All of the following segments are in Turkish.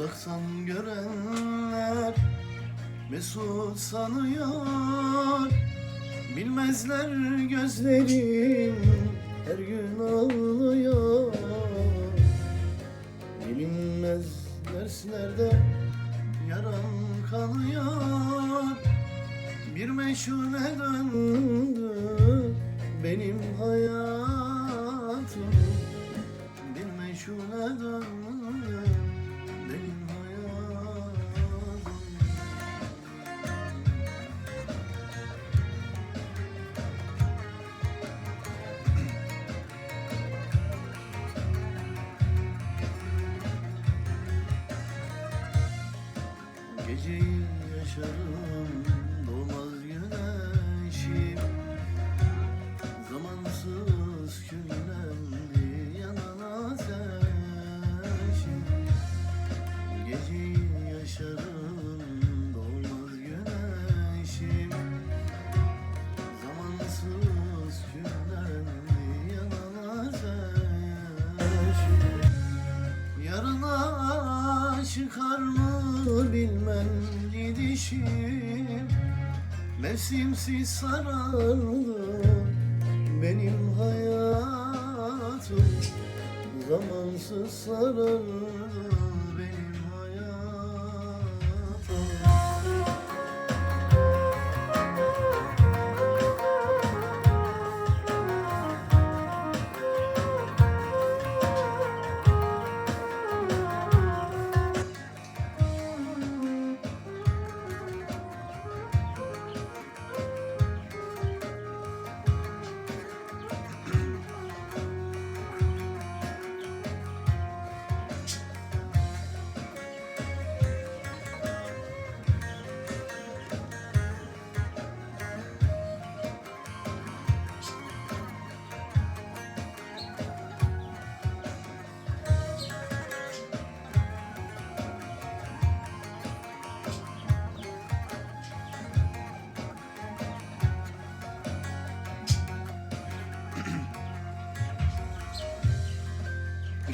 Baksan görenler Mesut sanıyor. Bilmezler gözlerim her gün ağlıyor. Bilinmez derslerde yaram kanıyor Bir meşhule döndü benim hayatım. Bir meşhule döndü Geceyi yaşarım doğmaz güneşim Zamansız küllemli yanan ateşim Geceyi yaşarım doğmaz güneşim Zamansız küllemli yanan ateşim Yarına çıkar mı bilmem gidişim. Mevsimsiz sarardı benim hayatım. Zamansız sarardı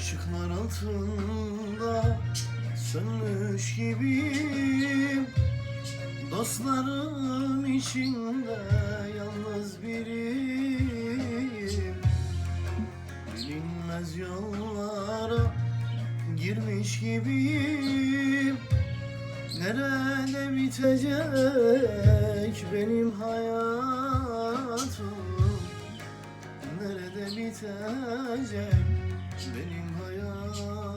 Işıklar altında sönmüş gibiyim. Dostlarım içinde yalnız biriyim. Bilinmez yollara girmiş gibiyim. Nerede bitecek benim hayatım? Nerede bitecek benim hayatım.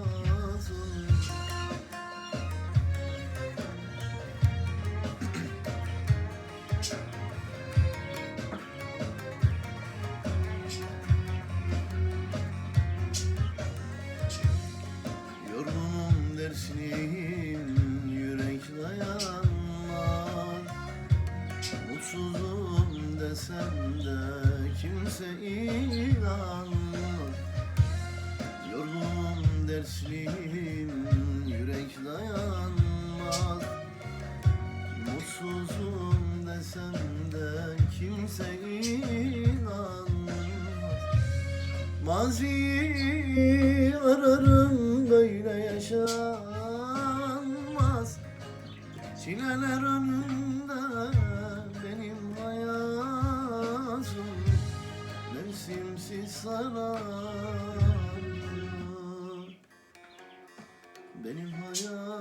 Yorgunum dersliyim yürek dayanmaz Mutsuzum desem de kimse inanmaz dersliyim yürek dayanmaz. Mutsuzum desem de kimse inanmaz. Maziyi ararım böyle yaşanmaz. Çileler önünde benim hayatım. Mevsimsiz sarar Benim hayat